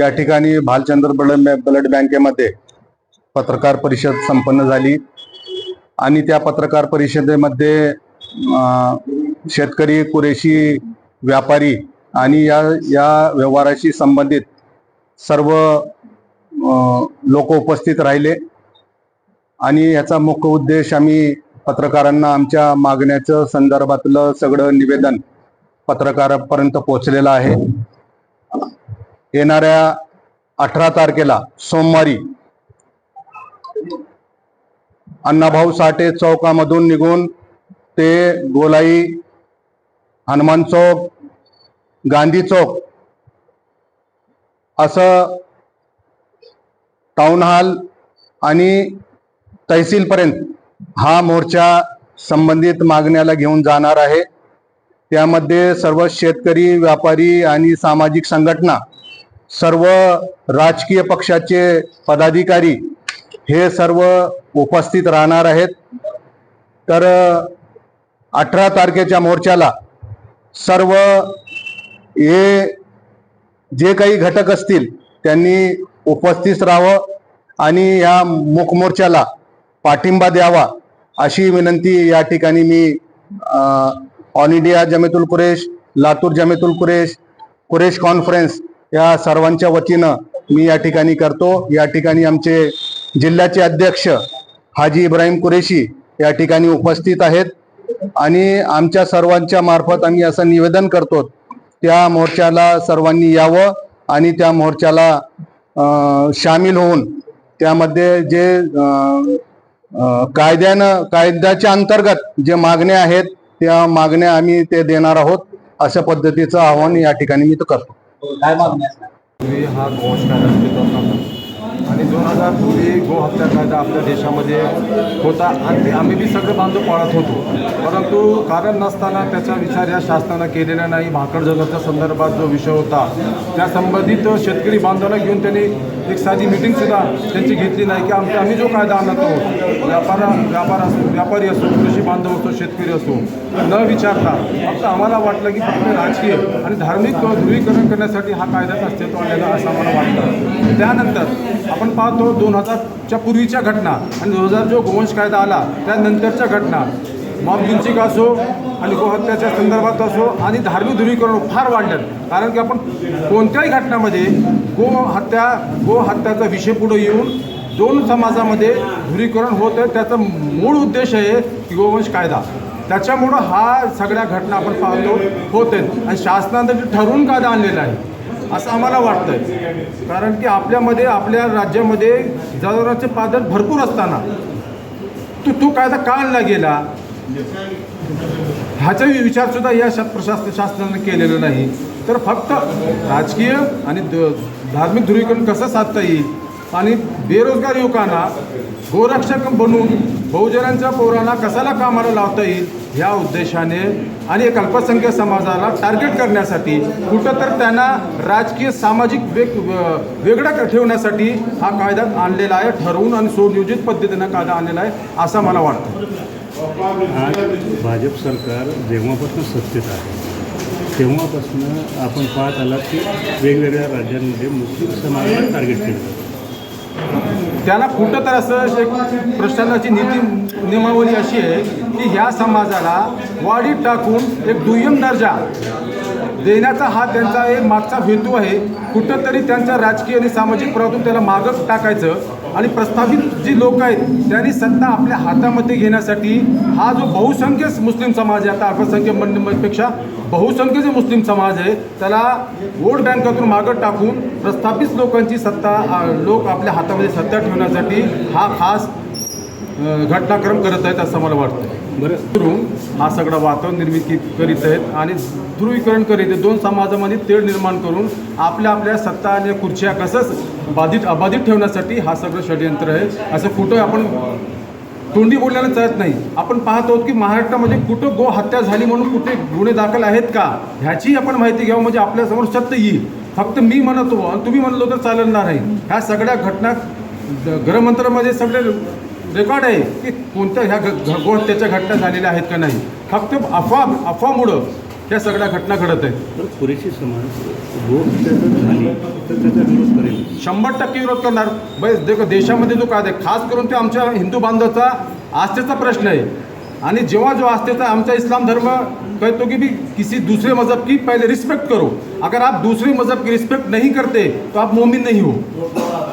या ठिकाणी Bhalchandra blood blood बँकेमध्ये पत्रकार परिषद संपन्न झाली. आणि त्या पत्रकार परिषदेमध्ये शेतकरी कुरेशी व्यापारी आणि या या व्यवहाराशी संबंधित सर्व लोक उपस्थित राहिले. आणि याचा मुख्य उद्देश आम्ही पत्रकारांना आमच्या मागण्याचं संदर्भातलं सगळं निवेदन पत्रकारापर्यंत पोहोचलेलं आहे. येणाऱ्या अठरा तारखेला सोमवारी अण्णाभाऊ साठे चौकामधून निघून ते गोलाई हनुमान चौक गांधी चौक असं टाउन हॉल आणि तहसीलपर्यंत हा मोर्चा संबंधित मागण्याला घेऊन जाणार आहे. त्यामध्ये सर्व शेतकरी व्यापारी आणि सामाजिक संघटना सर्व राजकीय पक्षाचे पदाधिकारी हे सर्व उपस्थित राहणार आहेत. तर अठरा तारखेच्या मोर्चाला सर्व हे जे काही घटक असतील त्यांनी उपस्थित राहावं आणि या मुखमोर्चाला पाठिंबा द्यावा अशी विनंती या ठिकाणी मी All India Jamiatul Quresh Latur Jamiatul Quresh Quresh conference या सर्वांच्या वतीनं मी या ठिकाणी करतो. या ठिकाणी आमचे जिल्ह्याचे अध्यक्ष हाजी इब्राहिम कुरेशी या ठिकाणी उपस्थित आहेत. आणि आमच्या सर्वांच्या मार्फत आम्ही असं निवेदन करतो त्या मोर्चाला सर्वांनी यावं आणि त्या मोर्चाला सामील होऊन त्यामध्ये जे कायद्यानं कायद्याच्या अंतर्गत जे मागण्या आहेत त्या मागण्या आम्ही ते देणार आहोत अशा पद्धतीचं आव्हान या ठिकाणी मी तो करतो. काय मागणी असणार पूर्वी हा गोवंश कायदा अस्तित्वात नव्हता आणि दोन हजार पूर्वी गोहत्या कायदा आपल्या देशामध्ये होता. आणि आम्ही बी सगळे बांधव पाळत होतो. परंतु कारण नसताना त्याचा विचार या शासनानं केलेला नाही. भाकड जगाच्या संदर्भात जो विषय होता त्या संबंधित शेतकरी बांधवांना घेऊन त्यांनी एक साधी मिटिंगसुद्धा त्यांची घेतली नाही की आमचा आम्ही जो कायदा आणतो व्यापार व्यापार असो व्यापारी असो कृषी बांधव असो शेतकरी असो न विचारता फक्त आम्हाला वाटलं की फक्त राजकीय आणि धार्मिक ध्रुवीकरण करण्यासाठी हा कायदा अस्तित्व आलेला असं आम्हाला वाटतं त्यानंतर आपण पाहतो दोन हजारच्या पूर्वीच्या घटना आणि दोन हजार जो गोवंश कायदा आला त्यानंतरच्या घटना. मॉब लिंचिंग असो आणि गोहत्याच्या संदर्भात असो आणि धार्मिक ध्रुवीकरण फार वाढलं. कारण की आपण कोणत्याही घटनामध्ये गो हत्या गो हत्याचा विषय पुढे येऊन दोन समाजामध्ये ध्रुवीकरण होत आहे. त्याचा मूळ उद्देश आहे की गोवंश कायदा. त्याच्यामुळं हा सगळ्या घटना आपण पाहतो होत आहेत. आणि शासनानं ठरवून कायदा आणलेला आहे असं आम्हाला वाटतंय. कारण की आपल्यामध्ये आपल्या राज्यामध्ये जनावरांचे पादन भरपूर असताना तो तो कायदा का आणला गेला? ह्याचाही विचारसुद्धा या प्रशासन शासनानं केलेला नाही. तर फक्त राजकीय आणि द धार्मिक ध्रुवीकरण कसं साधता येईल? आणि बेरोजगार युवकांना गोरक्षक बनून बहुजनांच्या पोरांना कशाला कामाला लावता येईल? ह्या उद्देशाने आणि एक अल्पसंख्याक समाजाला टार्गेट करण्यासाठी कुठं तर त्यांना राजकीय सामाजिक वेग वेगळं ठेवण्यासाठी हा कायदा आणलेला आहे ठरवून आणि सुनियोजित पद्धतीनं कायदा आणलेला आहे असं मला वाटतं. आज भाजप सरकार जेव्हापासून सत्तेत आहे तेव्हापासून आपण पाहत आलात की वेगवेगळ्या राज्यांमध्ये मुस्लिम समाजाला टार्गेट केलं त्यांना त्याला कुठं तर असं एक प्रशासनाची नीती नियमावली अशी आहे की ह्या समाजाला वाढीत टाकून एक दुय्यम दर्जा देण्याचा हा त्यांचा एक मागचा हेतू आहे. कुठंतरी त्यांचा राजकीय आणि सामाजिक प्रवाहातून त्याला मागं टाकायचं. आणि प्रस्थापित जी लोक आहेत त्यांनी सत्ता आपल्या हातामध्ये घेण्यासाठी हा जो बहुसंख्य मुस्लिम समाज आहे आता अल्पसंख्य मंडपेक्षा बहुसंख्य जे मुस्लिम समाज आहे त्याला वोट बँकातून मागं टाकून प्रस्थापित लोकांची सत्ता लोक आपल्या हातामध्ये सत्ता ठेवण्यासाठी हा खास घटनाक्रम करत आहेत असं मला वाटतं बरं. करून हा सगळा वातावरण निर्मिती करीत आहेत आणि ध्रुवीकरण करीत आहेत. दोन समाजामध्ये तेढ निर्माण करून आपल्या आपल्या सत्ता आणि खुर्च्या कसंच बाधित अबाधित ठेवण्यासाठी हा सगळं षडयंत्र आहे. असं कुठं आपण तोंडी बोलण्याला चालत नाही. आपण पाहत आहोत की महाराष्ट्रामध्ये कुठं गो हत्या झाली म्हणून कुठे गुन्हे दाखल आहेत का? ह्याची आपण माहिती घ्यावं म्हणजे आपल्यासमोर सत्य येईल. फक्त मी म्हणतो आणि तुम्ही म्हणलो तर चालणार नाही. ह्या सगळ्या घटना ग- सगळे रेकॉर्ड आहे की कोणत्या ह्या गोहत्याच्या घटना झालेल्या आहेत का नाही. फक्त अफवा अफवामुळं ह्या सगळ्या घटना घडत आहेत. पुरेशी समाज झाली तर त्याचा विरोध करेल. शंभर टक्के विरोध करणार. बस देखो देशामध्ये जो कायदा आहे खास करून ते आमच्या हिंदू बांधवाचा आस्थेचा प्रश्न आहे. आणि जेव्हा जो आस्थेचा आमचा इस्लाम धर्म कहतो कि भी किसी दूसरे मज़हब की पहले रिस्पेक्ट करो. अगर आप दूसरे मज़हब की रिस्पेक्ट नहीं करते तो आप मोमिन नहीं हो.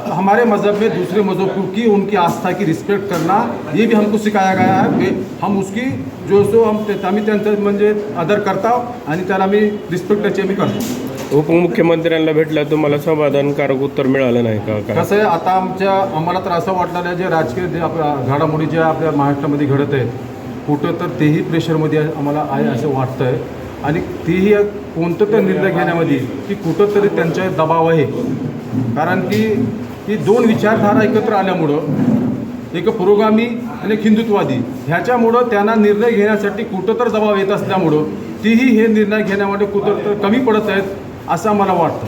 तो हमारे मज़हब में दूसरे मज़हब की उनकी आस्था की रिस्पेक्ट करना ये भी हमको सिखाया गया है कि हम उसकी जो सो हम आम्ही त्यांचं म्हणजे आदर करतो आणि त्याला आम्ही रिस्पेक्ट त्याची आम्ही करतो उपमुख्यमंत्र्यांना भेटला तुम्हाला समाधानकारक उत्तर मिळालं नाही का? कसं आहे आता आमच्या आम्हाला तर असं वाटलं जे राजकीय जे घडामोडी ज्या आपल्या महाराष्ट्रामध्ये घडत आहेत कुठं तर तेही प्रेशरमध्ये आम्हाला आहे असं वाटतं आहे आणि तेही कोणतं तर निर्णय घेण्यामध्ये की कुठंतरी त्यांचा दबाव आहे. कारण की ही दोन विचारधारा एकत्र आल्यामुळं एक पुरोगामी आणि एक हिंदुत्ववादी ह्याच्यामुळं त्यांना निर्णय घेण्यासाठी कुठं तर दबाव येत असल्यामुळं तीही हे निर्णय घेण्यामध्ये कुठं तर कमी पडत आहेत असं मला वाटतं.